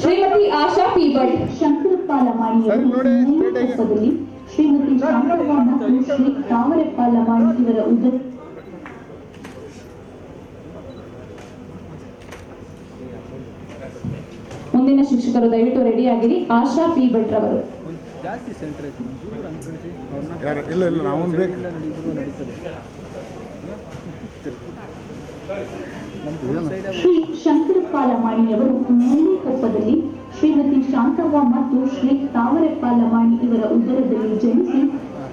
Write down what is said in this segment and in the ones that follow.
Shrimati Asha P Bhat. Shankarappa ನೇಮಕದಲ್ಲಿ ಶ್ರೀಮತಿ ಶ್ರೀ ತಾವರಪ್ಪ ಲಮಾಣಿ ಇವರ ಮುಂದಿನ ಶಿಕ್ಷಕರು ದಯವಿಟ್ಟು ರೆಡಿ ಆಗಿರಿ. ಆಶಾ ಪಿ ಭಟ್ ರವರು. ಇಲ್ಲ ಇಲ್ಲ ನಾವು ಬೇಕು. ಶ್ರೀ ಶಂಕರಪ್ಪ ಲಮಾಣಿಯವರು ನೇಮಕದಲ್ಲಿ ಶ್ರೀಮತಿ ಶಾಂತವ್ವ ಮತ್ತು ಶ್ರೀ ತಾವರೆಪ್ಪ ಲಮಾಣಿ ಇವರ ಉದರದಲ್ಲಿ ಜನಿಸಿ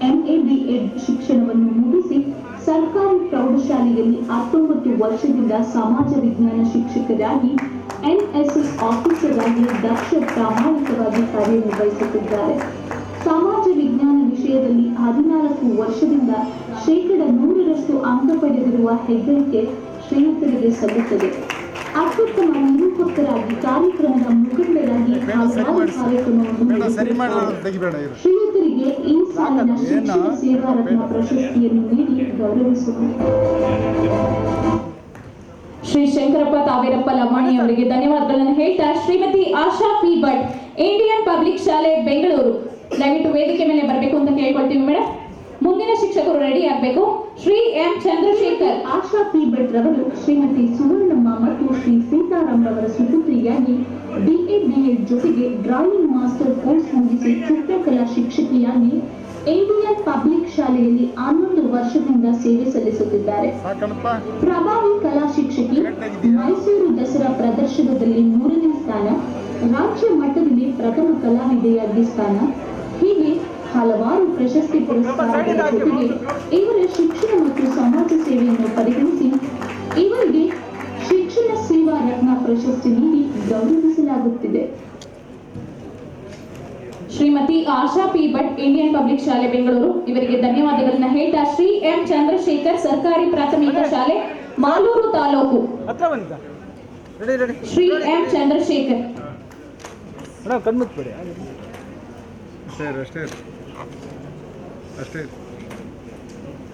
ಎಂಎ ಬಿಎಡ್ ಶಿಕ್ಷಣವನ್ನು ಮುಗಿಸಿ ಸರ್ಕಾರಿ ಪ್ರೌಢಶಾಲೆಯಲ್ಲಿ ಹತ್ತೊಂಬತ್ತು ವರ್ಷದಿಂದ ಸಮಾಜ ವಿಜ್ಞಾನ ಶಿಕ್ಷಕರಾಗಿ ಎನ್ಎಸ್ಎಸ್ ಆಫೀಸರ್ ಆಗಿ ದಕ್ಷ ಪ್ರಾಮಾಣಿಕವಾಗಿ ಕಾರ್ಯನಿರ್ವಹಿಸುತ್ತಿದ್ದಾರೆ. ಸಮಾಜ ವಿಜ್ಞಾನ ವಿಷಯದಲ್ಲಿ ಹದಿನಾಲ್ಕು ವರ್ಷದಿಂದ ಶೇಕಡ ನೂರರಷ್ಟು ಅಂಕ ಪಡೆದಿರುವ ಹೆಗ್ಗಳಿಕೆ ಶ್ರೀಯುತರಿಗೆ ಸಲ್ಲುತ್ತದೆ. ಅತ್ಯುತ್ತಮ ನಿರೂಪಕರಾಗಿ ಕಾರ್ಯಕ್ರಮದ ಮುಖಂಡರಾಗಿ ಶ್ರೀಯುತರಿಗೆ ಈ ಸಾಲಿನ ಶಿಕ್ಷಣ ಸೇವಾ ರತ್ನ ಪ್ರಶಸ್ತಿಯನ್ನು ನೀಡಿ ಗೌರವಿಸುವುದು ಶ್ರೀ ಶಂಕರಪ್ಪ ತಾವೇರಪ್ಪ ಲಮಾಣಿ ಅವರಿಗೆ ಧನ್ಯವಾದಗಳನ್ನು ಹೇಳ್ತಾ Shrimati Asha P Bhat Indian public ಶಾಲೆ ಬೆಂಗಳೂರು. ದಯವಿಟ್ಟು ವೇದಿಕೆ ಮೇಲೆ ಬರಬೇಕು ಅಂತ ಕೇಳ್ಕೊಳ್ತೀವಿ ಮೇಡಮ್ ಮುಂದಿನ ಶಿಕ್ಷಕರು ರೆಡಿ ಆಗಬೇಕು. ಶ್ರೀ ಎಂ ಚಂದ್ರಶೇಖರ್. ಆಶಾ ಪಿ ಭಟ್ ರವರು ಶ್ರೀಮತಿ ಶ್ರೀ ರವರ ಸುಪುತ್ರಿಯಾಗಿ ಬಿಎ ಬಿಎಡ್ ಜೊತೆಗೆ ಡ್ರಾಯಿಂಗ್ ಮಾಸ್ಟರ್ ಕೋರ್ಸ್ ಮುಗಿಸಿ ಚಿತ್ರಕಲಾ ಶಿಕ್ಷಕಿಯಾಗಿ ಇಂಡಿಯನ್ ಪಬ್ಲಿಕ್ ಶಾಲೆಯಲ್ಲಿ ಹನ್ನೊಂದು ವರ್ಷದಿಂದ ಸೇವೆ ಸಲ್ಲಿಸುತ್ತಿದ್ದಾರೆ. ಪ್ರಭಾವಿ ಕಲಾ ಶಿಕ್ಷಕಿ ಮೈಸೂರು ದಸರಾ ಪ್ರದರ್ಶನದಲ್ಲಿ ಮೂರನೇ ಸ್ಥಾನ ರಾಜ್ಯ ಮಟ್ಟದಲ್ಲಿ ಪ್ರಥಮ ಕಲಾವಿದೆಯಾಗಿ ಸ್ಥಾನ ಹೀಗೆ ಹಲವಾರು ಪ್ರಶಸ್ತಿ ಪುರಸ್ಕಾರಗಳ ಜೊತೆಗೆ ಇವರ ಶಿಕ್ಷಣ ಮತ್ತು ಸಮಾಜ ಸೇವೆಯನ್ನು ಪರಿಗಣಿಸಿ ಇವರಿಗೆ ಸೇವಾ ರತ್ನ ಪ್ರಶಸ್ತಿ ನೀಡಿ ಗೌರವಿಸಲಾಗುತ್ತಿದೆ. Shrimati Asha P Bhat Indian public ಶಾಲೆ ಬೆಂಗಳೂರು. ಇವರಿಗೆ ಧನ್ಯವಾದಗಳನ್ನ ಹೇಳ್ತಾ ಶ್ರೀ ಎಂ ಚಂದ್ರಶೇಖರ್ ಸರ್ಕಾರಿ ಪ್ರಾಥಮಿಕ ಶಾಲೆ ಮಾಲೂರು ತಾಲೂಕು. ಹತ್ರ ready ready. Shri M Chandrashekhar. ಅಷ್ಟೇ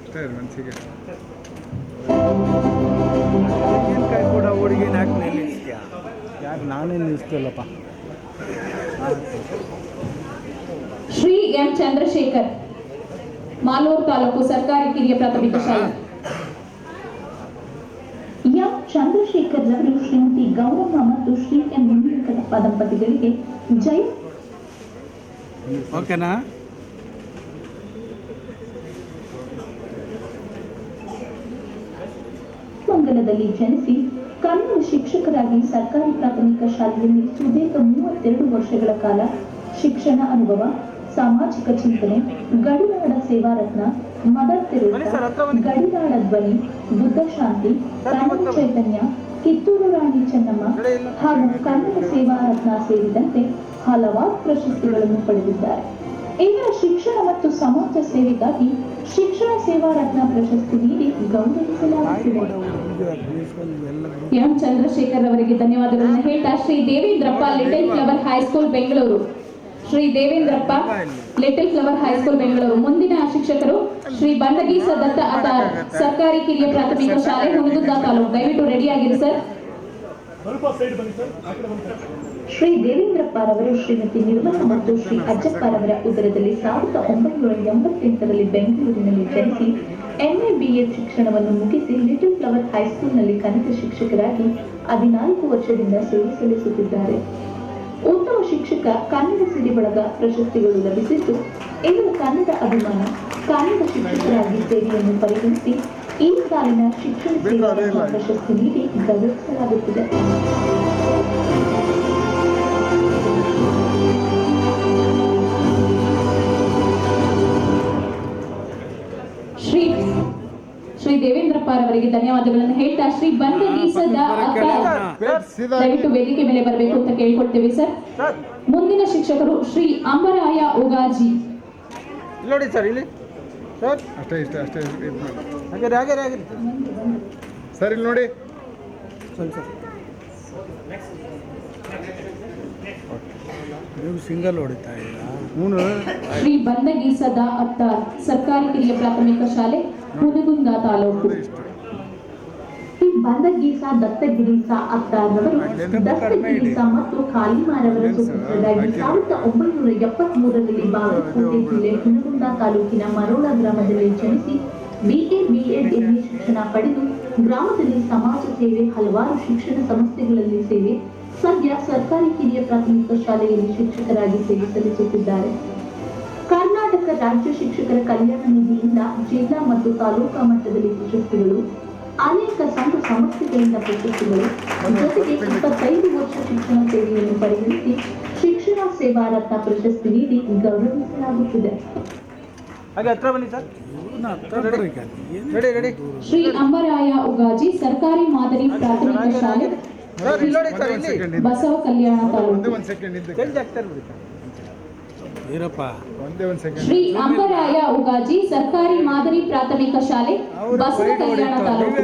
ಅಷ್ಟೇ ಮನಸ್ಸಿಗೆ ಹುಡುಗಿನ ಹಾಕಿ ನಿಲ್ಲಿಸ್ತೀಯಾ ಯಾಕೆ ನಾನೇ ನಿಲ್ಲಿಸ್ತಿಲ್ಲಪ್ಪ ಶ್ರೀ ಎಂ ಚಂದ್ರಶೇಖರ್ ಮಾಲೂರು ತಾಲೂಕು ಸರ್ಕಾರಿ ಕಿರಿಯ ಪ್ರಾಥಮಿಕ ಶಾಲೆ. ಎಂ ಚಂದ್ರಶೇಖರ್ ರವರು ಶ್ರೀಮತಿ ಗೌರಮ್ಮ ಮತ್ತು ಶ್ರೀ ಎಂ ವೆಂಕಟಪ್ಪ ದಂಪತಿಗಳಿಗೆ ಜೈ. ಓಕೆನಾ? ಮಂಗಲದಲ್ಲಿ ಜನಿಸಿ ಕನ್ನಡ ಶಿಕ್ಷಕರಾಗಿ ಸರ್ಕಾರಿ ಪ್ರಾಥಮಿಕ ಶಾಲೆಯಲ್ಲಿ ಸುದೀರ್ಘ ಮೂವತ್ತೆರಡು ವರ್ಷಗಳ ಕಾಲ ಶಿಕ್ಷಣ ಅನುಭವ ಸಾಮಾಜಿಕ ಚಿಂತನೆ ಗಡಿನಾಡ ಸೇವಾ ರತ್ನ ಮದರ್ ತೆರೇಸಾ ಗಡಿನಾಡ ಧ್ವನಿ ಬುದ್ಧ ಶಾಂತಿ ಕನ್ನಡ ಚೈತನ್ಯ ಕಿತ್ತೂರು ರಾಣಿ ಚೆನ್ನಮ್ಮ ಹಾಗೂ ಕನ್ನಡ ಸೇವಾ ರತ್ನ ಸೇರಿದಂತೆ ಹಲವಾರು ಪ್ರಶಸ್ತಿಗಳನ್ನು ಪಡೆದಿದ್ದಾರೆ. ಇವರ ಶಿಕ್ಷಣ ಮತ್ತು ಸಮಾಜ ಸೇವೆಗಾಗಿ ಶಿಕ್ಷಣ ಸೇವಾ ರತ್ನ ಪ್ರಶಸ್ತಿ ನೀಡಿ ಗೌರವಿಸಲಾಗುತ್ತಿದೆ. ಎಂ ಚಂದ್ರಶೇಖರ್ ಅವರಿಗೆ ಧನ್ಯವಾದಗಳನ್ನು ಹೇಳ್ತಾ Shri Devendrappa little flower high school Bengaluru Shri Devendrappa little flower high school Bengaluru ಮುಂದಿನ ಶಿಕ್ಷಕರು ಶ್ರೀ ಬಂಡಗೀಸ ದತ್ತ ಅತಾರ್ ಸರ್ಕಾರಿ ಕಿರಿಯ ಪ್ರಾಥಮಿಕ ಶಾಲೆ ಹುಣಗುದ್ದ ತಾಲೂಕು. ದಯವಿಟ್ಟು ರೆಡಿ ಆಗಿರಿ ಸರ್ ಶ್ರೀ ದೇವೇಂದ್ರಪ್ಪರವರು ಶ್ರೀಮತಿ ನಿರ್ಮಲ ಮತ್ತು ಶ್ರೀ ಅಜ್ಜಪ್ಪರವರ ಉದರದಲ್ಲಿ ಸಾವಿರದ ಒಂಬೈನೂರ ಎಂಬತ್ತೆಂಟರಲ್ಲಿ ಬೆಂಗಳೂರಿನಲ್ಲಿ ಜನಿಸಿ ಎಂಎ ಬಿಎ ಶಿಕ್ಷಣವನ್ನು ಮುಗಿಸಿ ಲಿಟಲ್ ಫ್ಲವರ್ ಹೈಸ್ಕೂಲ್ನಲ್ಲಿ ಕನ್ನಡ ಶಿಕ್ಷಕರಾಗಿ ಹದಿನಾಲ್ಕು ವರ್ಷದಿಂದ ಸೇವೆ ಸಲ್ಲಿಸುತ್ತಿದ್ದಾರೆ. ಉತ್ತಮ ಶಿಕ್ಷಕ ಕನ್ನಡ ಸಿರಿ ಬಳಗ ಪ್ರಶಸ್ತಿಗಳು ಲಭಿಸಿದ್ದು ಇವರ ಕನ್ನಡ ಅಭಿಮಾನ ಕನ್ನಡ ಶಿಕ್ಷಕರಾಗಿ ಸೇವೆಯನ್ನು ಪರಿಗಣಿಸಿ ಈ ಸಾಲಿನ ಶಿಕ್ಷಣ ಪ್ರಶಸ್ತಿ ನೀಡಿ ಗೌರವಿಸಲಾಗುತ್ತಿದೆ. ದೇವೇಂದ್ರಪ್ಪ ಅವರಿಗೆ ಧನ್ಯವಾದಗಳನ್ನು ಹೇಳ್ತಾ ಶ್ರೀ ಬಂದ ದೀಸದ ಸೀದಾ ದಯವಿಟ್ಟು ವೇದಿಕೆ ಮೇಲೆ ಬರಬೇಕು ಅಂತ ಕೇಳ್ಕೊಳ್ತೇವೆ ಸರ್. ಮುಂದಿನ ಶಿಕ್ಷಕರು ಶ್ರೀ ಅಂಬರಾಯ ಉಗಾಜಿ ಇಲ್ಲಿ ನೋಡಿ ಸರ್ ಇಲ್ಲಿ. ಸರ್. ಅಷ್ಟೇ ಇಷ್ಟ ಅಷ್ಟೇ ಹಾಗೆ ಹಾಗೆ ಹಾಗೆ ಸರ್ ಇಲ್ಲಿ ನೋಡಿ. ಸರಿ ಸರ್. ನೀವು ಸಿಂಗಲ್ ಹೊಡಿತಾ ಇಲ್ಲ ಹ್ಞೂ ಶ್ರೀ ಬಂದಗೀಸದ ಅತ್ತಾರ್ ಸರ್ಕಾರಿ ಕಿರಿಯ ಪ್ರಾಥಮಿಕ ಶಾಲೆ ಹುನಗುಂದ ತಾಲೂಕು. ಶ್ರೀ ಬಂದಗೀಸ ದತ್ತಗಿರೀಸ ಅತ್ತಾರವರು ದತ್ತಗಿರೀಸ ಮತ್ತು ಕಾಲಿಮಾರವರ ಸುಪುತ್ರರಾಗಿ ಸಾವಿರದ ಒಂಬೈನೂರ ಎಪ್ಪತ್ತ್ ಮೂರರಲ್ಲಿ ಬಾಗಲಕೋಟೆ ಜಿಲ್ಲೆ ಹುನಗುಂದ ತಾಲೂಕಿನ ಮರೋಳ ಗ್ರಾಮದಲ್ಲಿ ಜನಿಸಿ ಬಿಎ ಬಿಎಡ್ ಎಂಎ ಶಿಕ್ಷಣ ಪಡೆದು ಗ್ರಾಮದಲ್ಲಿ ಸಮಾಜ ಸೇವೆ ಹಲವಾರು ಶಿಕ್ಷಣ ಸಂಸ್ಥೆಗಳಲ್ಲಿ ಸೇವೆ ಸದ್ಯ ಸರ್ಕಾರಿ ಕಿರಿಯ ಪ್ರಾಥಮಿಕ ಶಾಲೆಯಲ್ಲಿ ಶಿಕ್ಷಕರಾಗಿ ಸೇವೆ ಸಲ್ಲಿಸುತ್ತಿದ್ದಾರೆ. ಕರ್ನಾಟಕ ರಾಜ್ಯ ಶಿಕ್ಷಕರ ಕಲ್ಯಾಣ ನಿಧಿಯಿಂದ ಜಿಲ್ಲಾ ಮತ್ತು ತಾಲೂಕಾ ಮಟ್ಟದಲ್ಲಿ ಪ್ರಶಸ್ತಿಗಳು ಅನೇಕ ಸಂಘ ಸಂಸ್ಥೆಗಳಿಂದ ಪ್ರಶಸ್ತಿಗಳು ಜೊತೆಗೆ ಇಪ್ಪತ್ತೈದು ವರ್ಷ ಶಿಕ್ಷಣ ಸೇವೆಯನ್ನು ಪರಿಗಣಿಸಿ ಶಿಕ್ಷಣ ಸೇವಾ ರತ್ನ ಪ್ರಶಸ್ತಿ ನೀಡಿ ಗೌರವಿಸಲಾಗುತ್ತಿದೆ. ಶ್ರೀ ಅಂಬರಾಯ ಉಗಾಜಿ ಸರ್ಕಾರಿ ಮಾದರಿ ಪ್ರಾಥಮಿಕ ಶಾಲೆ ಸರ್ ಇಲ್ಲಿ ನೋಡಿ ಸರ್ ಇಲ್ಲಿ. ಬಸವ ಕಲ್ಯಾಣ ಒಂದೇ ಒಂದು ಸೆಕೆಂಡ್ ಇದ್ದ. ಚೇಂಜ್ ಆಗ್ತಾ ಇರ್ಬಿಡಿ ಸರ್. ವೀರಪ್ಪ. ಒಂದೇ ಒಂದು ಸೆಕೆಂಡ್ ಶ್ರೀ ಅಂಬರಾಯ ಉಗಾಜಿ ಸರ್ಕಾರಿ ಮಾದರಿ ಪ್ರಾಥಮಿಕ ಶಾಲೆ ಬಸವ ಕಲ್ಯಾಣ ತಾಲೂಕು.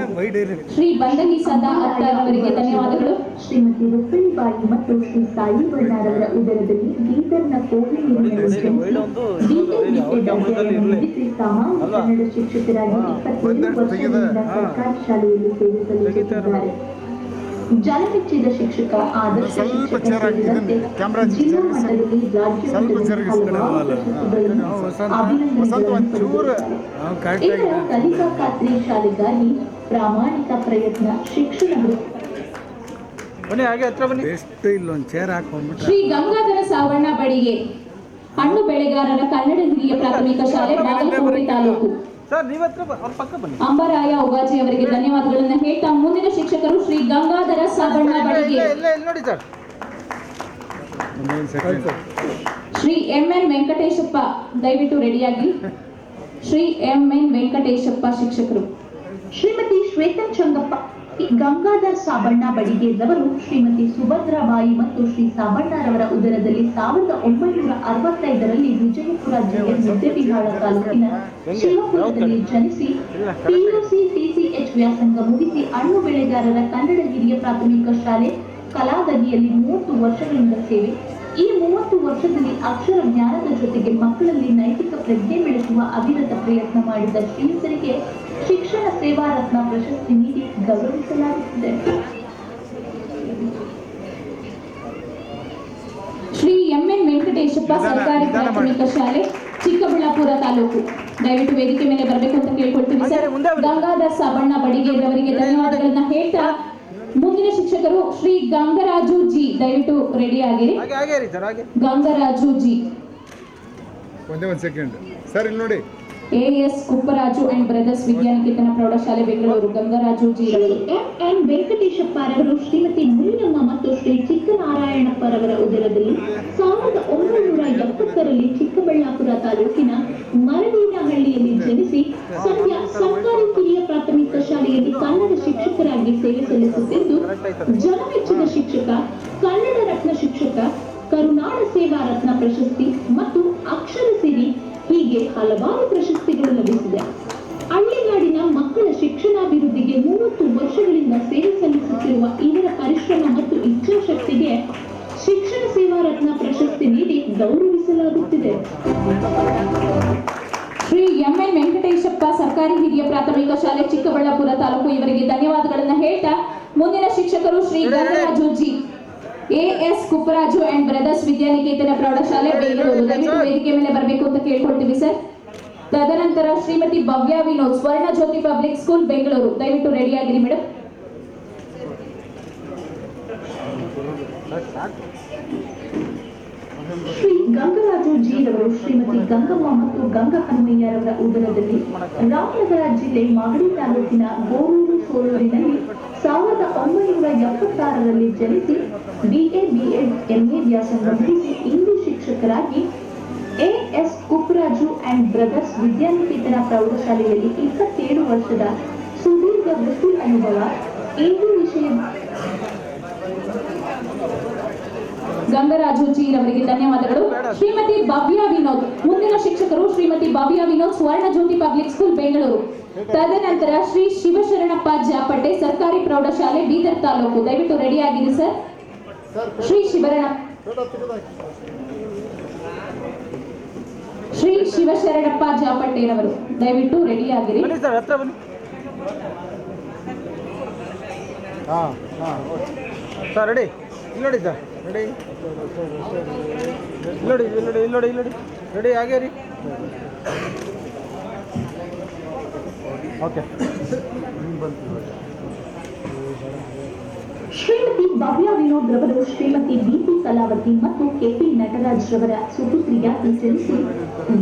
ಶ್ರೀ ಬಂದಗಿ ಸದಾ ಅತ್ತಾರ್ ಅವರಿಗೆ ಧನ್ಯವಾದಗಳು. ಶ್ರೀಮತಿ ರುಕ್ಮಿಣಿಬಾಯಿ ಮತ್ತು ಶ್ರೀ ಸಾಯಿ ಬಣ್ಣಾರವರ ಉದರದಲ್ಲಿ ಬೀದರ್ನ ಕೋವಿಡ್ ಕನ್ನಡ ಶಿಕ್ಷಕರಾಗಿ ಇಪ್ಪತ್ತೇಳು ವರ್ಷಗಳಿಂದ ಸರ್ಕಾರಿ ಶಾಲೆಯಲ್ಲಿ ಸೇವೆ ಸಲ್ಲಿಸುತ್ತಿದ್ದಾರೆ ಜನಮೆಚ್ಚಿದ ಶಿಕ್ಷಕ ಆದರ್ಶ ಶಿಕ್ಷಕ ಸೇರಿದಂತೆ ಜಿಲ್ಲಾ ಮಟ್ಟದಲ್ಲಿ. ಹಲವಾರು ಪ್ರಶಸ್ತಿಗಳನ್ನು ಇದರ ಕಲಿಕಾ ಖಾತ್ರಿ ಶಾಲೆಗಾಗಿ ಪ್ರಾಮಾಣಿಕ ಪ್ರಯತ್ನ ಶಿಕ್ಷಣ ಶ್ರೀ ಗಂಗಾಧರ ಸಾವಣ್ಣ ಬಡಿಗೆ. ಹಣ್ಣು ಬೆಳೆಗಾರರ ಕನ್ನಡ ಹಿರಿಯ ಪ್ರಾಥಮಿಕ ಶಾಲೆ ಬಾಗಲಕೋಟೆ ತಾಲೂಕು. ಸರ್ ನೀವು ಹತ್ರ ಅವ್ರ ಪಕ್ಕ ಬನ್ನಿ. ಅಂಬರಾಯ ಉಗಾಜಿ ಅವರಿಗೆ ಧನ್ಯವಾದಗಳನ್ನು ಹೇಳ್ತಾ ಮುಂದಿನ ಶಿಕ್ಷಕರು ಶ್ರೀ ಗಂಗಾಧರ ಸಾಬಣ್ಣ ಬಡಿಗೆ ಶ್ರೀ ಎಂ ಎನ್ ವೆಂಕಟೇಶಪ್ಪ ದಯವಿಟ್ಟು ರೆಡಿಯಾಗಿ. ಶ್ರೀ ಎಂ ಎನ್ ವೆಂಕಟೇಶಪ್ಪ ಶಿಕ್ಷಕರು. ಶ್ರೀಮತಿ ಶ್ವೇತಾ ಚಂಗಪ್ಪ ಗಂಗಾಧರ್ ಸಾಬಣ್ಣ ಬಡಿಗೇರ್ರವರು ಶ್ರೀಮತಿ ಸುಭದ್ರಾಬಾಯಿ ಮತ್ತು ಶ್ರೀ ಸಾಬಣ್ಣರವರ ಉದರದಲ್ಲಿ ಸಾವಿರದ ಒಂಬೈನೂರ ಅರವತ್ತೈದರಲ್ಲಿ ವಿಜಯಪುರ ಜಿಲ್ಲೆ ಮುದ್ದೇಬಿಹಾಳ ತಾಲೂಕಿನ ಶಿವಪುರದಲ್ಲಿ ಜನಿಸಿ ಪಿಯುಸಿ ಟಿಸಿಎಚ್ ವ್ಯಾಸಂಗ ಮುಗಿಸಿ ಹಣ್ಣು ಬೆಳೆಗಾರರ ಕನ್ನಡ ಹಿರಿಯ ಪ್ರಾಥಮಿಕ ಶಾಲೆ ಕಲಾದಗಿಯಲ್ಲಿ ಮೂವತ್ತು ವರ್ಷಗಳಿಂದ ಸೇವೆ ಈ ಮೂವತ್ತು ವರ್ಷದಲ್ಲಿ ಅಕ್ಷರ ಜ್ಞಾನದ ಜೊತೆಗೆ ಮಕ್ಕಳಲ್ಲಿ ನೈತಿಕ ಪ್ರಜ್ಞೆ ಬೆಳೆಸುವ ಅವಿರತ ಪ್ರಯತ್ನ ಮಾಡಿದ ಶ್ರೀಯುತರಿಗೆ ಶಿಕ್ಷಣ ಸೇವಾ ರತ್ನ ಪ್ರಶಸ್ತಿ ನೀಡಿ ಗೌರವಿಸಲಾಗುತ್ತಿದೆ. ಶ್ರೀ ಎಂ ಎನ್ ವೆಂಕಟೇಶಪ್ಪ ಸರ್ಕಾರಿ ಪ್ರಾಥಮಿಕ ಶಾಲೆ ಚಿಕ್ಕಬಳ್ಳಾಪುರ ತಾಲೂಕು. ದಯವಿಟ್ಟು ವೇದಿಕೆ ಮೇಲೆ ಬರಬೇಕು ಅಂತ ಕೇಳ್ಕೊಳ್ತೀವಿ ಸರ್. ಗಂಗಾಧರ್ ಸಾಬಣ್ಣ ಬಡಿಗೇರವರಿಗೆ ಧನ್ಯವಾದಗಳನ್ನ ಹೇಳ್ತಾ ಮುಂದಿನ ಶಿಕ್ಷಕರು ಶ್ರೀ ಗಂಗರಾಜು ಜಿ ದಯವಿಟ್ಟು ರೆಡಿ ಆಗಿರಿ. ಹಾಗೆ ಹಾಗೆ ರೀ ಸರ್ ಹಾಗೆ. ಗಂಗರಾಜು ಜಿ. ಒಂದೇ ಒಂದು ಸೆಕೆಂಡ್ ಸರ್ ಇಲ್ಲಿ ನೋಡಿ. A S Kupparaju and brothers Vidyaniketan ಪ್ರೌಢಶಾಲೆ ಬೆಂಗಳೂರು ಗಂಗರಾಜು ಜಿ ಶ್ರೀ ರವರು ಎಂ ಎನ್ ವೆಂಕಟೇಶಪ್ಪರವರು ಶ್ರೀಮತಿ ಮುನಿಯಮ್ಮ ಮತ್ತು ಶ್ರೀ ಚಿಕ್ಕನಾರಾಯಣಪ್ಪರವರ ಉದರದಲ್ಲಿ ಸಾವಿರದ ಒಂಬೈನೂರ ಎಪ್ಪತ್ತರಲ್ಲಿ ಚಿಕ್ಕಬಳ್ಳಾಪುರ ತಾಲೂಕಿನ ಮರಡಿನಹಳ್ಳಿಯಲ್ಲಿ ಜನಿಸಿ ಸದ್ಯ ಸರ್ಕಾರಿ ಕಿರಿಯ ಪ್ರಾಥಮಿಕ ಶಾಲೆಯಲ್ಲಿ ಕನ್ನಡ ಶಿಕ್ಷಕರಾಗಿ ಸೇವೆ ಸಲ್ಲಿಸುತ್ತಿದ್ದು ಜನಮೆಚ್ಚಿದ ಶಿಕ್ಷಕ, ಕನ್ನಡ ರತ್ನ ಶಿಕ್ಷಕ, ಕರುನಾಡ ಸೇವಾ ರತ್ನ ಪ್ರಶಸ್ತಿ ಮತ್ತು ಅಕ್ಷರ ಸಿರಿ ಹೀಗೆ ಹಲವಾರು ಪ್ರಶಸ್ತಿಗಳು ಲಭಿಸಿದೆ. ಹಳ್ಳಿನಾಡಿನ ಮಕ್ಕಳ ಶಿಕ್ಷಣಾಭಿವೃದ್ಧಿಗೆ ಮೂವತ್ತು ವರ್ಷಗಳಿಂದ ಸೇವೆ ಸಲ್ಲಿಸುತ್ತಿರುವ ಇವರ ಪರಿಶ್ರಮ ಮತ್ತು ಇಚ್ಛಾಶಕ್ತಿಗೆ ಶಿಕ್ಷಣ ಸೇವಾ ರತ್ನ ಪ್ರಶಸ್ತಿ ನೀಡಿ ಗೌರವಿಸಲಾಗುತ್ತಿದೆ. ಶ್ರೀ ಎಂ. ಎನ್. ವೆಂಕಟೇಶಪ್ಪ ಸರ್ಕಾರಿ ಹಿರಿಯ ಪ್ರಾಥಮಿಕ ಶಾಲೆ ಚಿಕ್ಕಬಳ್ಳಾಪುರ ತಾಲೂಕು ಇವರಿಗೆ ಧನ್ಯವಾದಗಳನ್ನು ಹೇಳ್ತಾ ಮುಂದಿನ ಶಿಕ್ಷಕರು Shri Gangaraju G S Kupparaju and brothers Vidyaniketan ಪ್ರೌಢಶಾಲೆ ಬೆಂಗಳೂರು. ದಯವಿಟ್ಟು ವೇದಿಕೆ ಮೇಲೆ ಬರಬೇಕು ಅಂತ ಕೇಳ್ಕೊಳ್ತೀವಿ ಸರ್. ತದನಂತರ ಶ್ರೀಮತಿ ಭವ್ಯ ವಿನೋದ್ ಸ್ವರ್ಣ ಜ್ಯೋತಿ ಪಬ್ಲಿಕ್ ಸ್ಕೂಲ್ ಬೆಂಗಳೂರು. ದಯವಿಟ್ಟು ರೆಡಿ ಆಗಿರಿ ಮೇಡಮ್ ಶ್ರೀ ಗಂಗರಾಜು ಜೀರವರು ಶ್ರೀಮತಿ ಗಂಗಮ್ಮ ಮತ್ತು ಗಂಗಾ ಹನುಮಯ್ಯರವರ ಉದರದಲ್ಲಿ ರಾಮನಗರ ಜಿಲ್ಲೆ ಮಾಗಡಿ ತಾಲೂಕಿನ ಗೋರೂರು ಸೋಲೂರಿನಲ್ಲಿ ಸಾವಿರದ ಒಂಬೈನೂರ ಎಪ್ಪತ್ತಾರರಲ್ಲಿ ಜನಿಸಿ ಬಿಎ ಬಿಎಡ್ ಎಂಎ ವ್ಯಾಸಂಗ ಮುಗಿಸಿ ಇಂಗ್ಲಿಷ್ ಶಿಕ್ಷಕರಾಗಿ AS S Kupparaju and brothers Vidyaniketan ಪ್ರೌಢಶಾಲೆಯಲ್ಲಿ ಇಪ್ಪತ್ತೇಳು ವರ್ಷದ ಸುದೀರ್ಘ ವೃತ್ತಿ ಅನುಭವ ಇಂದು ವಿಷಯ ಗಂಗರಾಜು ಜಿ ರವರಿಗೆ ಧನ್ಯವಾದಗಳು. ಶ್ರೀಮತಿ ಭವ್ಯ ವಿನೋದ್, ಮುಂದಿನ ಶಿಕ್ಷಕರು ಶ್ರೀಮತಿ ಭವ್ಯ ವಿನೋದ್ ಸ್ವರ್ಣ ಜ್ಯೋತಿ ಪಬ್ಲಿಕ್ ಸ್ಕೂಲ್, ಬೆಂಗಳೂರು. ತದನಂತರ ಶ್ರೀ ಶಿವಶರಣಪ್ಪ ಜಾಪಟ್ಟೆ ಸರ್ಕಾರಿ ಪ್ರೌಢಶಾಲೆ ಬೀದರ್ ತಾಲೂಕು. ದಯವಿಟ್ಟು ಆಗಿದೆ ಸರ್ ಶ್ರೀ ಶಿವರಣ. ಶ್ರೀ ಶಿವಶರಣಪ್ಪ ಜಾಪಟ್ಟೆನವರು ದಯವಿಟ್ಟು ರೆಡಿ ಆಗಿರಿ ಹಾಂ ಹಾಂ ಸರ್ ರೆಡಿ ಇಲ್ಲಿ ನೋಡಿ ಸರ್ ರೆಡಿ ಇಲ್ಲಿ ನೋಡಿ ಇಲ್ಲಿ ನೋಡಿ ಇಲ್ಲಿ ನೋಡಿ ರೆಡಿ ಹಾಗೆ ರೀ ಓಕೆ. ಶ್ರೀಮತಿ ಭವ್ಯ ವಿನೋದ್ ರವರು, ಶ್ರೀಮತಿ ಬಿಪಿ ಕಲಾವತಿ ಮತ್ತು ಕೆಪಿ ನಟರಾಜ್ ರವರ ಸುಪುತ್ರಿಯಾಗಿ ಸಲ್ಲಿಸಿ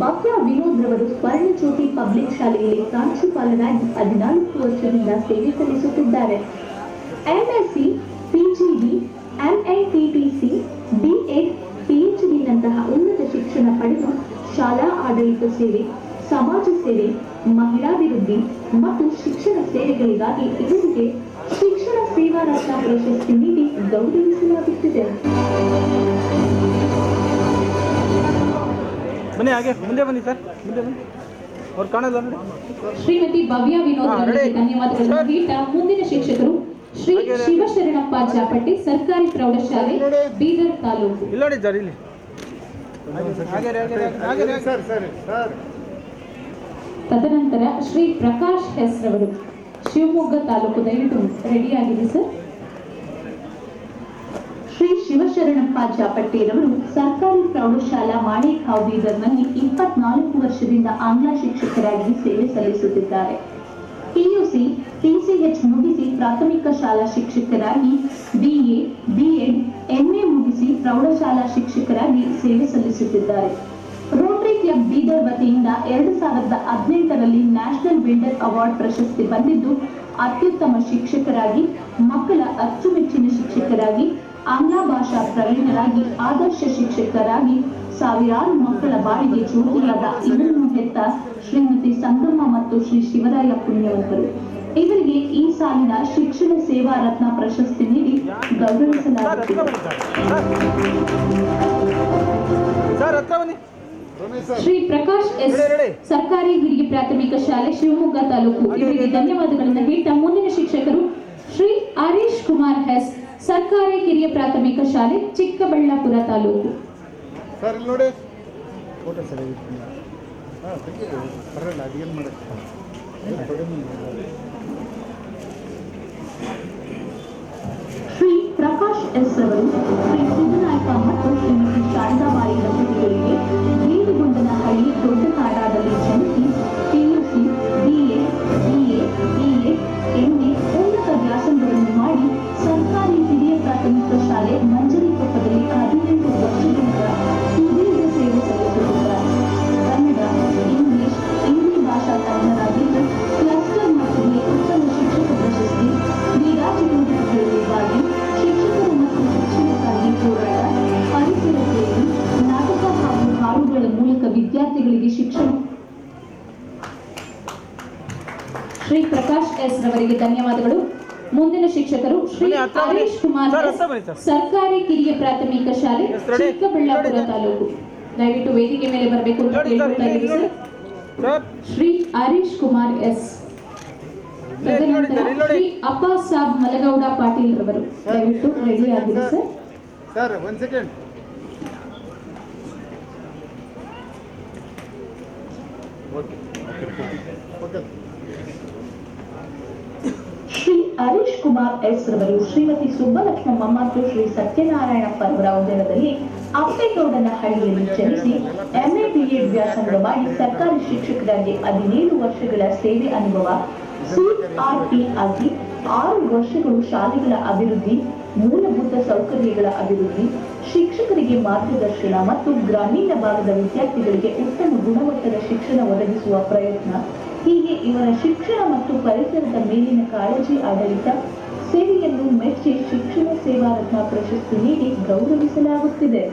ಭವ್ಯ ವಿನೋದ್ ರವರು ಸ್ವರ್ಣಜ್ಯೋತಿ ಪಬ್ಲಿಕ್ ಶಾಲೆಯಲ್ಲಿ ಪ್ರಾಂಶುಪಾಲರಾಗಿ ಹದಿನಾಲ್ಕು ವರ್ಷದಿಂದ ಸೇವೆ ಸಲ್ಲಿಸುತ್ತಿದ್ದಾರೆ. ಎಂಎಸ್ಸಿ ಪಿಜಿಡಿ ಬಿಎ ಬಿಎಡ್ ಪಿಎಚ್ಡಿನಂತಹ ಉನ್ನತ ಶಿಕ್ಷಣ ಪಡೆದು ಶಾಲಾ ಆಡಳಿತ ಸೇವೆ, ಸಮಾಜ ಸೇವೆ, ಮಹಿಳಾಭಿವೃದ್ಧಿ ಮತ್ತು ಶಿಕ್ಷಣ ಸೇವೆಗಳಿಗಾಗಿ ಇವರಿಗೆ ಶಿಕ್ಷಣ ಸೇವಾ ರತ್ನ ಪ್ರಶಸ್ತಿ ನೀಡಿ ಗೌರವಿಸಲಾಗುತ್ತಿದೆ ಬನ್ನಿ ಹಾಗೆ ಮುಂದೆ ಬನ್ನಿ ಸರ್ ಮುಂದೆ ಬನ್ನಿ. ಅವ್ರು ಕಾಣಲ್ಲ ನೋಡಿ. ಶ್ರೀಮತಿ ಭವ್ಯ ವಿನೋದ್. ಧನ್ಯವಾದಗಳನ್ನು ಸರ್. ಮುಂದಿನ ಶಿಕ್ಷಕರು ಶ್ರೀ ಶಿವಶರಣಪ್ಪ ಜಾಪಟ್ಟಿ ಸರ್ಕಾರಿ ಪ್ರೌಢಶಾಲೆ. ಬೀದರ್ ತಾಲೂಕು. ಇಲ್ಲಿ ನೋಡಿ ಸರ್ ಇಲ್ಲಿ. ತದನಂತರ ಶ್ರೀ ಪ್ರಕಾಶ್ ಎಸ್ ರವರು ಶಿವಮೊಗ್ಗ ತಾಲೂಕು ದಯವಿಟ್ಟು ಆಗಿದೆ ಸರ್ ಶ್ರೀ ಶಿವಶರಣಪ್ಪ ಜಾಪಟ್ಟಿರವರು ಸರ್ಕಾರಿ ಪ್ರೌಢಶಾಲಾ ಮಾಣೇಖಾವ್ ಬೀದರ್ನಲ್ಲಿ ಇಪ್ಪತ್ನಾಲ್ಕು ವರ್ಷದಿಂದ ಆಂಗ್ಲ ಶಿಕ್ಷಕರಾಗಿ ಸೇವೆ ಸಲ್ಲಿಸುತ್ತಿದ್ದಾರೆ. ಪಿಯುಸಿ ಟಿಸಿಎಚ್ ಮುಗಿಸಿ ಪ್ರಾಥಮಿಕ ಶಾಲಾ ಶಿಕ್ಷಕರಾಗಿ ಬಿಎ ಬಿಎಡ್ ಎಂಎ ಮುಗಿಸಿ ಪ್ರೌಢಶಾಲಾ ಶಿಕ್ಷಕರಾಗಿ ಸೇವೆ ಸಲ್ಲಿಸುತ್ತಿದ್ದಾರೆ. ರೋಟರಿ ಕ್ಲಬ್ ಬೀದರ್ ವತಿಯಿಂದ ಎರಡು ಸಾವಿರದ ಹದಿನೆಂಟರಲ್ಲಿ ನ್ಯಾಷನಲ್ ಬಿಲ್ಡರ್ ಅವಾರ್ಡ್ ಪ್ರಶಸ್ತಿ ಬಂದಿದ್ದು, ಅತ್ಯುತ್ತಮ ಶಿಕ್ಷಕರಾಗಿ, ಮಕ್ಕಳ ಅಚ್ಚುಮೆಚ್ಚಿನ ಶಿಕ್ಷಕರಾಗಿ, ಆಂಗ್ಲ ಭಾಷಾ ಪ್ರವೀಣರಾಗಿ, ಆದರ್ಶ ಶಿಕ್ಷಕರಾಗಿ, ಸಾವಿರಾರು ಮಕ್ಕಳ ಬಾಳಿಗೆ ಜ್ಯೋತಿಯಾದ ಇವರನ್ನು ಹೆತ್ತ ಶ್ರೀಮತಿ ಸಂಗಮ್ಮ ಮತ್ತು ಶ್ರೀ ಶಿವರಾಯ ಪುಣ್ಯವಂತರು. ಇವರಿಗೆ ಈ ಸಾಲಿನ ಶಿಕ್ಷಣ ಸೇವಾ ರತ್ನ ಪ್ರಶಸ್ತಿ ನೀಡಿ ಗೌರವಿಸಲಾಗುತ್ತಿದೆ. Shri Prakash S Ready, ready. ಸರ್ಕಾರಿ ಹಿರಿಯ ಪ್ರಾಥಮಿಕ ಶಾಲೆ ಶಿವಮೊಗ್ಗ ತಾಲೂಕು. ಹಾಗೆ, ಇವರಿಗೆ ಹಾಗೆ. ಧನ್ಯವಾದಗಳನ್ನು ಹೇಳ್ತಾ ಮುಂದಿನ ಶಿಕ್ಷಕರು ಶ್ರೀ ಹರೀಶ್ ಕುಮಾರ್ ಎಸ್ ಸರ್ಕಾರಿ ಕಿರಿಯ ಪ್ರಾಥಮಿಕ ಶಾಲೆ ಚಿಕ್ಕಬಳ್ಳಾಪುರ ತಾಲೂಕು. ಸರ್ ಇಲ್ಲಿ ನೋಡಿ. ಫೋಟೋ ಸರ್ ಹಾಂ ತೆಗೀರಿ ಪರವಾಗಿಲ್ಲ ಅದೇನು ಮಾಡಕ್ಕೆ ಶ್ರೀ ಪ್ರಕಾಶ್ ಎಸ್ ಅವರು ಶ್ರೀ ಸಿದ್ದನಾಯಕ ಮತ್ತು ಎಸ್ ರವರಿಗೆ ಧನ್ಯವಾದಗಳು. ಮುಂದಿನ ಶಿಕ್ಷಕರು ಶ್ರೀ ಹರೀಶ್ ಕುಮಾರ್. ಸರ್ಕಾರಿ ಕಿರಿಯ ಪ್ರಾಥಮಿಕ ಶಾಲೆ ಚಿಕ್ಕಬಳ್ಳಾಪುರ ತಾಲೂಕು. ದಯವಿಟ್ಟು ವೇದಿಕೆ ಮೇಲೆ ಬರಬೇಕು ಅಂತ ಸರ್ ಇದ್ದೀವಿ ಸರ್. ಶ್ರೀ ಹರೀಶ್ ಕುಮಾರ್ ಎಸ್. ತದನಂತರ. ಶ್ರೀ ಅಪ್ಪ ಸಾಬ್ ಮಲಗೌಡ ಪಾಟೀಲ್ ರವರು. ದಯವಿಟ್ಟು ರೆಡಿ ಆಗಿದೆ ಸರ್. ಸರ್. ಒಂದ್ second okay okay Shri Harish Kumar S ರವರು ಶ್ರೀಮತಿ ಸುಬ್ಬಲಕ್ಷ್ಮಮ್ಮ ಮತ್ತು ಶ್ರೀ ಸತ್ಯನಾರಾಯಣಪ್ಪ ಅವರ ಉದಯದಲ್ಲಿ ಅಪ್ಪೇಗೌಡನ ಹಳ್ಳಿಯಲ್ಲಿ ಜನಿಸಿ ಎಂಎ ಬಿಎಡ್ ವ್ಯಾಸಂಗ ಮಾಡಿ ಸರ್ಕಾರಿ ಶಿಕ್ಷಕರಾಗಿ ಹದಿನೇಳು ವರ್ಷಗಳ ಸೇವೆ ಅನುಭವ ಸಿಆರ್ಪಿ ಆಗಿ ಆರು ವರ್ಷಗಳು ಶಾಲೆಗಳ ಅಭಿವೃದ್ಧಿ, ಮೂಲಭೂತ ಸೌಕರ್ಯಗಳ ಅಭಿವೃದ್ಧಿ, ಶಿಕ್ಷಕರಿಗೆ ಮಾರ್ಗದರ್ಶನ ಮತ್ತು ಗ್ರಾಮೀಣ ಭಾಗದ ವಿದ್ಯಾರ್ಥಿಗಳಿಗೆ ಉತ್ತಮ ಗುಣಮಟ್ಟದ ಶಿಕ್ಷಣ ಒದಗಿಸುವ ಪ್ರಯತ್ನ ಹೀಗೆ ಇವರ ಶಿಕ್ಷಣ ಮತ್ತು ಪರಿಸರದ ಮೇಲಿನ ಕಾಳಜಿ ಆಡಳಿತ ಸೇವೆಯನ್ನು ಮೆಚ್ಚಿ ಶಿಕ್ಷಣ ಸೇವಾ ರತ್ನ ಪ್ರಶಸ್ತಿ ನೀಡಿ ಗೌರವಿಸಲಾಗುತ್ತಿದೆ.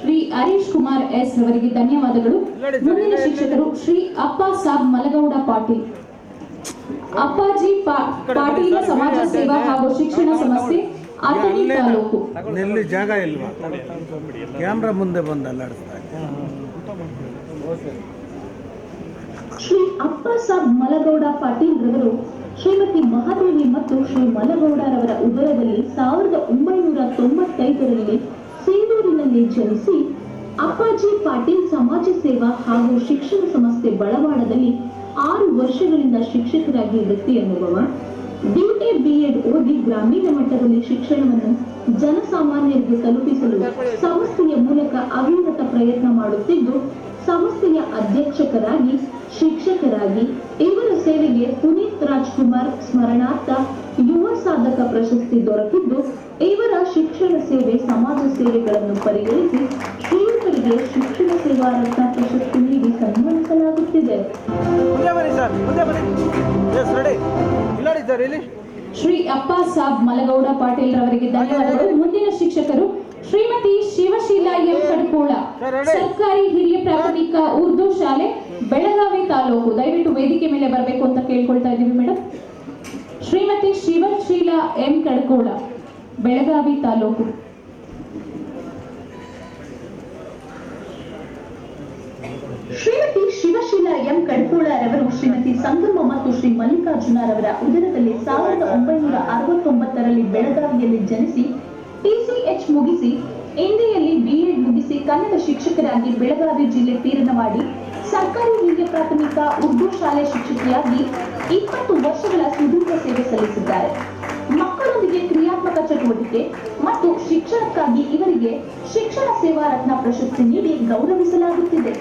ಶ್ರೀ ಹರೀಶ್ ಕುಮಾರ್ ಎಸ್ ಅವರಿಗೆ ಧನ್ಯವಾದಗಳು. ಮುಂದಿನ ಶಿಕ್ಷಕರು ಶ್ರೀ ಅಪ್ಪ ಸಾಬ್ ಮಲಗೌಡ ಪಾಟೀಲ್. ಅಪ್ಪಾಜಿ ಪಾಟೀಲ ಸಮಾಜ ಸೇವಾ ಹಾಗೂ ಶಿಕ್ಷಣ ಸಂಸ್ಥೆ ಅಥಣಿ ತಾಲೂಕು. ನೆಲ್ಲಿ ಜಾಗ ಇಲ್ವಾ? ಕ್ಯಾಮ್ರಾ ಮುಂದೆ ಬಂದು ಅಲ್ಲಾಡಿಸ್ತಾ ಶ್ರೀ ಅಪ್ಪ ಸಾಬ್ ಮಲಗೌಡ ಪಾಟೀಲ್ ರವರು ಶ್ರೀಮತಿ ಮಹಾದೇವಿ ಮತ್ತು ಶ್ರೀ ಮಲಗೌಡರವರ ಉದರದಲ್ಲಿ ಸಾವಿರದ ಒಂಬೈನೂರ ತೊಂಬತ್ತೈದರಲ್ಲಿ ಸೇನೂರಿನಲ್ಲಿ ಜನಿಸಿ ಅಪ್ಪಾಜಿ ಪಾಟೀಲ್ ಸಮಾಜ ಸೇವಾ ಹಾಗೂ ಶಿಕ್ಷಣ ಸಂಸ್ಥೆ ಬಳವಾಡದಲ್ಲಿ ಆರು ವರ್ಷಗಳಿಂದ ಶಿಕ್ಷಕರಾಗಿ ವೃತ್ತಿ ಅನುಭವ ಬಿಎ ಬಿಎಡ್ ಓದಿ ಗ್ರಾಮೀಣ ಮಟ್ಟದಲ್ಲಿ ಶಿಕ್ಷಣವನ್ನು ಜನಸಾಮಾನ್ಯರಿಗೆ ತಲುಪಿಸಲು ಸಂಸ್ಥೆಯ ಮೂಲಕ ಅವಿರತ ಪ್ರಯತ್ನ ಮಾಡುತ್ತಿದ್ದು, ಸಂಸ್ಥೆಯ ಅಧ್ಯಕ್ಷಕರಾಗಿ, ಶಿಕ್ಷಕರಾಗಿ ಇವರ ಸೇವೆಗೆ ಪುನೀತ್ ರಾಜ್ಕುಮಾರ್ ಸ್ಮರಣಾರ್ಥ ಯುವ ಸಾಧಕ ಪ್ರಶಸ್ತಿ ದೊರಕಿದ್ದು, ಇವರ ಶಿಕ್ಷಣ ಸೇವೆ ಸಮಾಜ ಸೇವೆಗಳನ್ನು ಪರಿಗಣಿಸಿ ಶ್ರೀಯುತರಿಗೆ ಶಿಕ್ಷಣ ಸೇವಾ ರತ್ನ ಪ್ರಶಸ್ತಿ ನೀಡಿ ಸನ್ಮಾನಿಸಲಾಗುತ್ತಿದೆ ಮುಂದೆ ಬನ್ನಿ ಸರ್ ಮುಂದೆ ಬನ್ನಿ. ಎಸ್ ರೆಡಿ ಇಲ್ಲಾಡಿ ಸರ್ ಇಲ್ಲಿ. ಶ್ರೀ ಅಪ್ಪ ಸಾಬ್ ಮಲಗೌಡ ಪಾಟೀಲ್ ರವರಿಗೆ ಧನ್ಯವಾದಗಳು. ಮುಂದಿನ ಶಿಕ್ಷಕರು ಶ್ರೀಮತಿ ಶಿವಶೀಲಾ ಎಂ ಕಡ್ಕೋಳ ಸರ್ಕಾರಿ ಹಿರಿಯ ಪ್ರಾಥಮಿಕ ಉರ್ದು ಶಾಲೆ ಬೆಳಗಾವಿ ತಾಲೂಕು. ದಯವಿಟ್ಟು ವೇದಿಕೆ ಮೇಲೆ ಬರಬೇಕು ಅಂತ ಕೇಳ್ಕೊಳ್ತಾ ಇದ್ದೀವಿ madam Shrimati Shivasheela M Kadkol Belagavi taluk. Shrimati M ಕಡ್ಕೋಳರವರು Shrimati Sangama ಮತ್ತು ಶ್ರೀ ಮಲ್ಲಿಕಾರ್ಜುನರವರ ಉದರದಲ್ಲಿ ಸಾವಿರದ ಒಂಬೈನೂರ ಅರವತ್ತೊಂಬತ್ತರಲ್ಲಿ ಬೆಳಗಾವಿಯಲ್ಲಿ ಜನಿಸಿ ಟಿಸಿಎಚ್ ಮುಗಿಸಿ ಇಂಡಿಯಲ್ಲಿ ಬಿಎಡ್ ಮುಗಿಸಿ ಕನ್ನಡ ಶಿಕ್ಷಕರಾಗಿ ಬೆಳಗಾವಿ ಜಿಲ್ಲೆ ತೀರ್ಣವಾಡಿ ಸರ್ಕಾರಿ ಹಿರಿಯ ಪ್ರಾಥಮಿಕ ಉರ್ದು ಶಾಲೆ ಶಿಕ್ಷಕಿಯಾಗಿ ಇಪ್ಪತ್ತು ವರ್ಷಗಳ ಸುದೀರ್ಘ ಸೇವೆ ಸಲ್ಲಿಸಿದ್ದಾರೆ. ಮಕ್ಕಳೊಂದಿಗೆ ಕ್ರಿಯಾತ್ಮಕ ಚಟುವಟಿಕೆ ಮತ್ತು ಶಿಕ್ಷಣಕ್ಕಾಗಿ ಇವರಿಗೆ ಶಿಕ್ಷಣ ಸೇವಾ ರತ್ನ ಪ್ರಶಸ್ತಿ ನೀಡಿ ಗೌರವಿಸಲಾಗುತ್ತಿದೆ.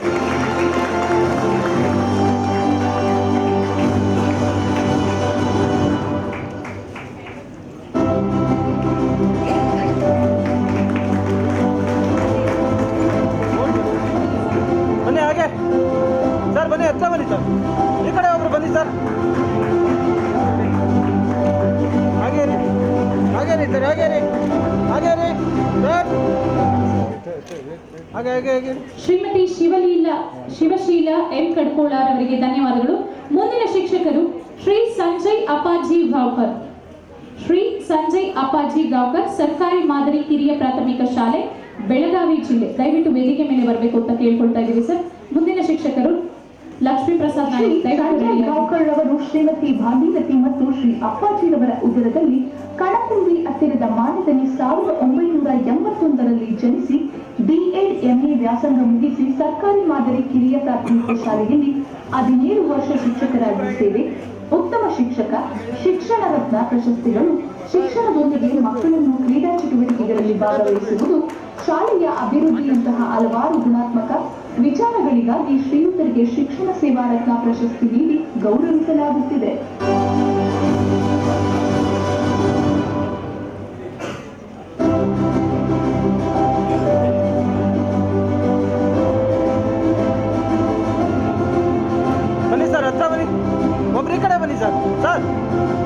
ಶ್ರೀಮತಿ ಶಿವಲೀಲ, ಶಿವಶೀಲ ಎಂ ಕಡ್ಕೋಳಾರ್ ಅವರಿಗೆ ಧನ್ಯವಾದಗಳು. ಮುಂದಿನ ಶಿಕ್ಷಕರು ಶ್ರೀ ಸಂಜಯ್ ಅಪಾಜಿ ಗಾವ್ಕರ್. ಶ್ರೀ ಸಂಜಯ್ ಅಪಾಜಿ ಗಾವ್ಕರ್, ಸರ್ಕಾರಿ ಮಾದರಿ ಕಿರಿಯ ಪ್ರಾಥಮಿಕ ಶಾಲೆ, ಬೆಳಗಾವಿ ಜಿಲ್ಲೆ. ದಯವಿಟ್ಟು ವೇದಿಕೆ ಮೇಲೆ ಬರಬೇಕು ಅಂತ ಕೇಳ್ಕೊಳ್ತಾ ಇದ್ದೀವಿ ಸರ್. ಶಿಕ್ಷಕರು ಲಕ್ಷ್ಮೀ ಪ್ರಸಾದ್ ಅವರು ಶ್ರೀಮತಿ ಭಾಗೀರಥಿ ಮತ್ತು ಶ್ರೀ ಅಪ್ಪಾಜಿರವರ ಉದರದಲ್ಲಿ ಕಣಕುಂಬಿ ಹತ್ತಿರದ ಮಾನದಲ್ಲಿ ಸಾವಿರದ ಒಂಬೈನೂರ ಎಂಬತ್ತೊಂದರಲ್ಲಿ ಜನಿಸಿ ಬಿಎಡ್ ಎಂಎ ವ್ಯಾಸಂಗ ಮುಗಿಸಿ ಸರ್ಕಾರಿ ಮಾದರಿ ಕಿರಿಯ ಪ್ರಾಥಮಿಕ ಶಾಲೆಯಲ್ಲಿ ಹದಿನೇಳು ವರ್ಷ ಶಿಕ್ಷಕರಾಗಿ ಸೇವೆ ಉತ್ತಮ ಶಿಕ್ಷಕ ಶಿಕ್ಷಣ ರತ್ನ ಪ್ರಶಸ್ತಿಗಳು ಶಿಕ್ಷಣದೊಂದಿಗೆ ಮಕ್ಕಳನ್ನು ಕ್ರೀಡಾ ಚಟುವಟಿಕೆಗಳಲ್ಲಿ ಭಾಗವಹಿಸುವುದು ಶಾಲೆಯ ಅಭಿವೃದ್ಧಿಯಂತಹ ಹಲವಾರು ಗುಣಾತ್ಮಕ ವಿಚಾರಗಳಿಗಾಗಿ ಶ್ರೀಯುತರಿಗೆ ಶಿಕ್ಷಣ ಸೇವಾ ರತ್ನ ಪ್ರಶಸ್ತಿ ನೀಡಿ ಗೌರವಿಸಲಾಗುತ್ತಿದೆ. ಬನ್ನಿ ಸರ್, ಹತ್ರ ಬನ್ನಿ. ಕಡೆ ಬನ್ನಿ ಸರ್. ಸರ್.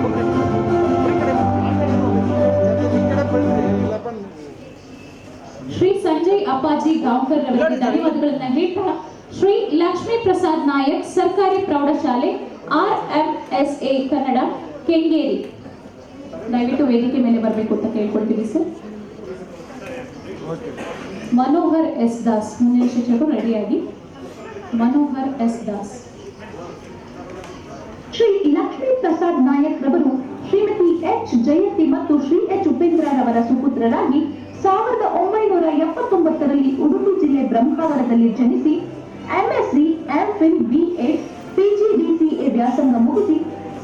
ಅಪ್ಪಾಜಿ ಗಾಂವ್ಕರ್ ಅವರಿಗೆ ಧನ್ಯವಾದಗಳನ್ನ ಹೇಳ್ತಾ ಶ್ರೀ ಲಕ್ಷ್ಮೀ ಪ್ರಸಾದ್ ನಾಯಕ್ ಸರ್ಕಾರಿ ಪ್ರೌಢಶಾಲೆ R M S A Kannada Kengeri ದಯವಿಟ್ಟು ವೇದಿಕೆ ಮೇಲೆ ಬರಬೇಕು ಅಂತ ಕೇಳ್ಕೊಳ್ತೀವಿ sir okay Manohar S Das ಮುಂದಿನ ಶಿಕ್ಷಕರು ರೆಡಿಯಾಗಿ ಮನೋಹರ್ ಎಸ್ ದಾಸ್ ಶ್ರೀ ಲಕ್ಷ್ಮೀ ಪ್ರಸಾದ್ ನಾಯಕ್ ರವರು ಶ್ರೀಮತಿ ಎಚ್ ಜಯಂತಿ ಮತ್ತು ಶ್ರೀ ಎಚ್ ಉಪೇಂದ್ರರವರ ಸುಪುತ್ರರಾಗಿ ಸಾವಿರದ ಒಂಬೈನೂರ ಎಪ್ಪತ್ತೊಂಬತ್ತರಲ್ಲಿ ಉಡುಪಿ ಜಿಲ್ಲೆ ಬ್ರಹ್ಮಾವರದಲ್ಲಿ ಜನಿಸಿ ಎಂಎಸ್ಸಿ ಎಂಫಿಲ್ ಬಿಎ ಪಿಜಿಡಿಸಿಎ ವ್ಯಾಸಂಗ ಮುಗಿಸಿ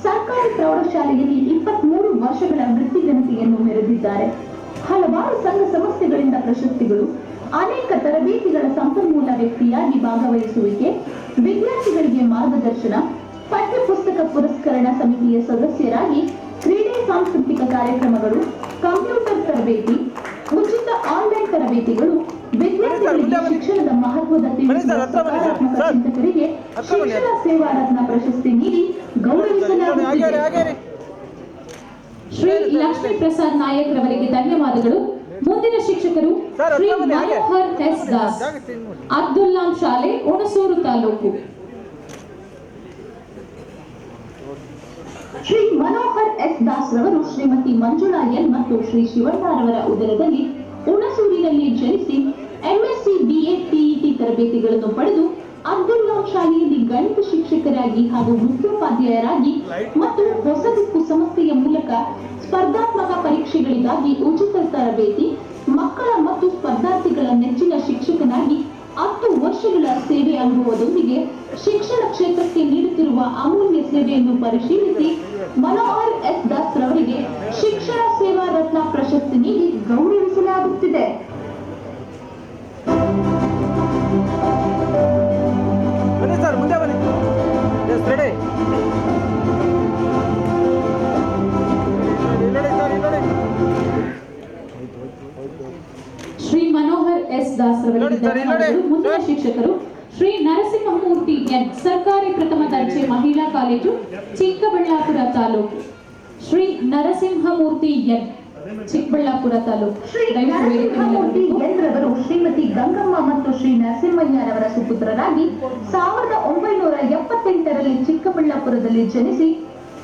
ಸರ್ಕಾರಿ ಪ್ರೌಢಶಾಲೆಯಲ್ಲಿ ಇಪ್ಪತ್ಮೂರು ವರ್ಷಗಳ ವೃತ್ತಿಗಣತಿಯನ್ನು ಮೆರೆದಿದ್ದಾರೆ. ಹಲವಾರು ಸಂಘ ಸಂಸ್ಥೆಗಳಿಂದ ಪ್ರಶಸ್ತಿಗಳು, ಅನೇಕ ತರಬೇತಿಗಳ ಸಂಪನ್ಮೂಲ ವ್ಯಕ್ತಿಯಾಗಿ ಭಾಗವಹಿಸುವಿಕೆ, ವಿದ್ಯಾರ್ಥಿಗಳಿಗೆ ಮಾರ್ಗದರ್ಶನ, ಪಠ್ಯಪುಸ್ತಕ ಪುರಸ್ಕರಣ ಸಮಿತಿಯ ಸದಸ್ಯರಾಗಿ ಕ್ರೀಡೆ ಸಾಂಸ್ಕೃತಿಕ ಕಾರ್ಯಕ್ರಮಗಳು, ಕಂಪ್ಯೂಟರ್ ತರಬೇತಿ ಉಚಿತ ಆನ್ಲೈನ್ ತರಬೇತಿಗಳು ವಿದ್ಯಾರ್ಥಿಗಳಿಗೆ ಶಿಕ್ಷಣದ ಮಹತ್ವದ ಚಿಂತಕರಿಗೆ ಶಿಕ್ಷಣ ಸೇವಾ ರತ್ನ ಪ್ರಶಸ್ತಿ ನೀಡಿ ಗೌರವಿಸಲಾಗುತ್ತಿದೆ. ಶ್ರೀ ಲಕ್ಷ್ಮೀ ಪ್ರಸಾದ್ ನಾಯಕ್ ರವರಿಗೆ ಧನ್ಯವಾದಗಳು. ಮುಂದಿನ ಶಿಕ್ಷಕರು ಶ್ರೀ ಮನೋಹರ್ ಎಸ್ ದಾಸ್ ಅಬ್ದುಲ್ಲಾಂ ಶಾಲೆ ಹುಣಸೂರು ತಾಲೂಕು. ಶ್ರೀ ಮನೋಹರ್ ಎಸ್ ದಾಸ್ ರವರು ಶ್ರೀಮತಿ ಮಂಜುಳಾ ಎನ್ ಮತ್ತು ಶ್ರೀ ಶಿವಣ್ಣರವರ ಉದರದಲ್ಲಿ ಹುಣಸೂರಿನಲ್ಲಿ ಜನಿಸಿ ಎಂಎಸ್ಸಿ ಬಿಎ ಪಿಇಟಿ ತರಬೇತಿಗಳನ್ನು ಪಡೆದು ಅಬ್ದುಲ್ಲಾ ಶಾಲೆಯಲ್ಲಿ ಗಣಿತ ಶಿಕ್ಷಕರಾಗಿ ಹಾಗೂ ಮುಖ್ಯೋಪಾಧ್ಯಾಯರಾಗಿ ಮತ್ತು ಹೊಸದಿಕ್ಕು ಸಂಸ್ಥೆಯ ಮೂಲಕ ಸ್ಪರ್ಧಾತ್ಮಕ ಪರೀಕ್ಷೆಗಳಿಗಾಗಿ ಉಚಿತ ತರಬೇತಿ, ಮಕ್ಕಳ ಮತ್ತು ಸ್ಪರ್ಧಾರ್ಥಿಗಳ ನೆಚ್ಚಿನ ಶಿಕ್ಷಕನಾಗಿ ಹತ್ತು ವರ್ಷಗಳ ಸೇವೆ ಅನುಭವದೊಂದಿಗೆ ಶಿಕ್ಷಣ ಕ್ಷೇತ್ರಕ್ಕೆ ನೀಡುತ್ತಿರುವ ಅಮೂಲ್ಯ ಸೇವೆಯನ್ನು ಪರಿಶೀಲಿಸಿ ಮನೋಹರ್ ಎಸ್ ದಾಸ್ ರವರಿಗೆ ಶಿಕ್ಷಣ ಸೇವಾ ರತ್ನ ಪ್ರಶಸ್ತಿ ನೀಡಿ ಗೌರವಿಸಲಾಗುತ್ತಿದೆ ಮುಂದಿನ ಶಿಕ್ಷಕರು ಶ್ರೀ ನರಸಿಂಹಮೂರ್ತಿ ಎನ್ ಸರ್ಕಾರಿ ಪ್ರಥಮ ದರ್ಜೆ ಮಹಿಳಾ ಕಾಲೇಜು ಚಿಕ್ಕಬಳ್ಳಾಪುರ ತಾಲೂಕು. ಶ್ರೀ ನರಸಿಂಹಮೂರ್ತಿ ಎನ್ ಚಿಕ್ಕಬಳ್ಳಾಪುರ ತಾಲೂಕು. ನರಸಿಂಹಮೂರ್ತಿ. ಶ್ರೀಮತಿ ಗಂಗಮ್ಮ ಮತ್ತು ಶ್ರೀ ನರಸಿಂಹಯ್ಯರವರ ಸುಪುತ್ರರಾಗಿ ಸಾವಿರದ ಒಂಬೈನೂರ ಎಪ್ಪತ್ತೆಂಟರಲ್ಲಿ ಚಿಕ್ಕಬಳ್ಳಾಪುರದಲ್ಲಿ ಜನಿಸಿ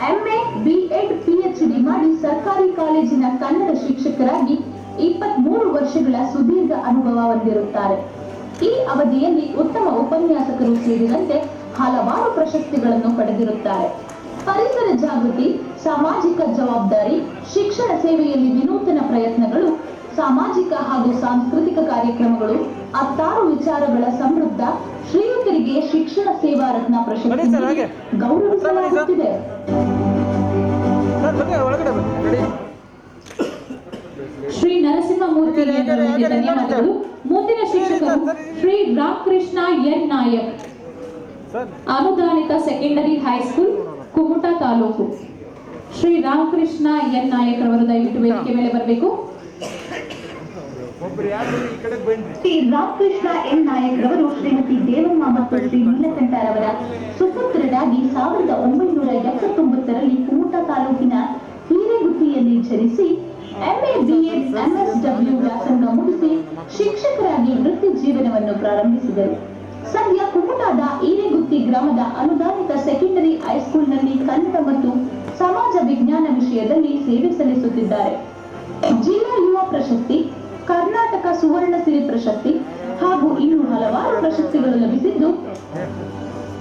MA B Ed P H D ಮಾಡಿ ಸರ್ಕಾರಿ ಕಾಲೇಜಿನ ಕನ್ನಡ ಶಿಕ್ಷಕರಾಗಿ ಇಪ್ಪತ್ಮೂರು ವರ್ಷಗಳ ಸುದೀರ್ಘ ಅನುಭವ ಹೊಂದಿರುತ್ತಾರೆ. ಈ ಅವಧಿಯಲ್ಲಿ ಉತ್ತಮ ಉಪನ್ಯಾಸಕರು ಸೇರಿದಂತೆ ಹಲವಾರು ಪ್ರಶಸ್ತಿಗಳನ್ನು ಪಡೆದಿರುತ್ತಾರೆ. ಪರಿಸರ ಜಾಗೃತಿ ಸಾಮಾಜಿಕ ಜವಾಬ್ದಾರಿ ಶಿಕ್ಷಣ ಸೇವೆಯಲ್ಲಿ ವಿನೂತನ ಪ್ರಯತ್ನಗಳು ಸಾಮಾಜಿಕ ಹಾಗೂ ಸಾಂಸ್ಕೃತಿಕ ಕಾರ್ಯಕ್ರಮಗಳು ಹತ್ತಾರು ವಿಚಾರಗಳ ಸಮೃದ್ಧ ಶ್ರೀಯುತರಿಗೆ ಶಿಕ್ಷಣ ಸೇವಾ ರತ್ನ ಪ್ರಶಸ್ತಿ ಗೌರವಿಸಲಾಗುತ್ತಿದೆ ಸರ್ ಬನ್ನಿ ಒಳಗಡೆ ಬನ್ನಿ ರೆಡಿ ಶ್ರೀ ನರಸಿಂಹಮೂರ್ತಿ ಧನ್ಯವಾದಗಳು. ಮುಂದಿನ ಶಿಕ್ಷಕರು ಶ್ರೀ ರಾಮಕೃಷ್ಣ ಎನ್ ನಾಯಕ್. ಅನುದಾನಿತ secondary high school Kumta taluk. Shri Ramakrishna N Nayak ಅವರು ದಯವಿಟ್ಟು ವೇದಿಕೆ ಮೇಲೆ ಬರಬೇಕು. ಶ್ರೀ ರಾಮಕೃಷ್ಣ ಎನ್ ನಾಯಕ್ ಅವರು ಶ್ರೀಮತಿ ದೇವಮ್ಮ ಮತ್ತು ಶ್ರೀ ನೀಲಕಂಠರವರ ಸುಪುತ್ರರಾಗಿ ಸಾವಿರದ ಒಂಬೈನೂರ ಎಪ್ಪತ್ತೊಂಬತ್ತರಲ್ಲಿ ಕುಮುಟ ತಾಲೂಕಿನ ಹಿರೇಗುತ್ತಿಯಲ್ಲಿ ಜನಿಸಿ ಎಂಎ ಬಿಎಡ್ ಎಂಎಸ್ಡಬ್ಲ್ಯೂ ವ್ಯಾಸಂಗ ಮುಗಿಸಿ ಶಿಕ್ಷಕರಾಗಿ ವೃತ್ತಿ ಜೀವನವನ್ನು ಪ್ರಾರಂಭಿಸಿದರು ಸದ್ಯ ಕುಮಟಾದ ಈರೆಗುತ್ತಿ ಗ್ರಾಮದ ಅನುದಾನಿತ ಸೆಕೆಂಡರಿ ಹೈಸ್ಕೂಲ್ನಲ್ಲಿ ಕನ್ನಡ ಮತ್ತು ಸಮಾಜ ವಿಜ್ಞಾನ ವಿಷಯದಲ್ಲಿ ಸೇವೆ ಸಲ್ಲಿಸುತ್ತಿದ್ದಾರೆ ಜಿಲ್ಲಾ ಯುವ ಪ್ರಶಸ್ತಿ ಕರ್ನಾಟಕ ಸುವರ್ಣ ಸಿರಿ ಪ್ರಶಸ್ತಿ ಹಾಗೂ ಇನ್ನು ಹಲವಾರು ಪ್ರಶಸ್ತಿಗಳು ಲಭಿಸಿದ್ದು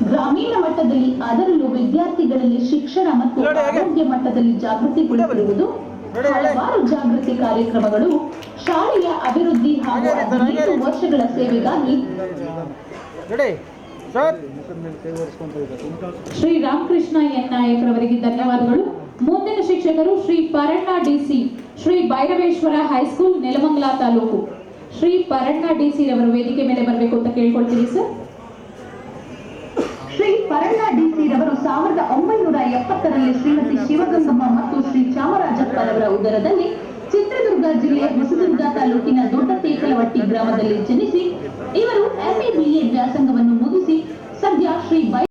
ಗ್ರಾಮೀಣ ಮಟ್ಟದಲ್ಲಿ ಅದರಲ್ಲೂ ವಿದ್ಯಾರ್ಥಿಗಳಲ್ಲಿ ಶಿಕ್ಷಣ ಮತ್ತು ಆರೋಗ್ಯ ಮಟ್ಟದಲ್ಲಿ ಜಾಗೃತಿಗೊಳಿಸಿರುವುದು. ಹಲವಾರು ಜಾಗೃತಿ ಕಾರ್ಯಕ್ರಮಗಳು ಶಾಲೆಯ ಅಭಿವೃದ್ಧಿ ಹಾಗೂ ಹದಿನೈದು ವರ್ಷಗಳ ಸೇವೆಗಾಗಿ ಶ್ರೀ ರಾಮಕೃಷ್ಣ ಎನ್ ನಾಯಕ್ ರವರಿಗೆ ಧನ್ಯವಾದಗಳು. ಮುಂದಿನ ಶಿಕ್ಷಕರು Shri Paranna D C Shri Bhairaveshwara high school Nelamangala taluk. Shri Paranna DC ರವರು ವೇದಿಕೆ ಮೇಲೆ ಬರಬೇಕು ಅಂತ ಕೇಳ್ಕೊಳ್ತೀವಿ sir. Shri Paranna D C ರವರು ಸಾವಿರದ ಒಂಬೈನೂರ ಎಪ್ಪತ್ತರಲ್ಲಿ ಶ್ರೀಮತಿ ಶಿವಗಂಗಮ್ಮ ಮತ್ತು ಶ್ರೀ ಚಾಮರಾಜಪ್ಪರವರ ಉದರದಲ್ಲಿ ಚಿತ್ರದುರ್ಗ ಜಿಲ್ಲೆಯ ಹೊಸದುರ್ಗ ತಾಲೂಕಿನ ದೊಡ್ಡ ತೇಕಲವಟ್ಟಿ ಗ್ರಾಮದಲ್ಲಿ ಜನಿಸಿ ಇವರು ಎಂಎಬಿಎ ವ್ಯಾಸಂಗವನ್ನು ಮುಗಿಸಿ ಸದ್ಯ ಶ್ರೀ ಬೈ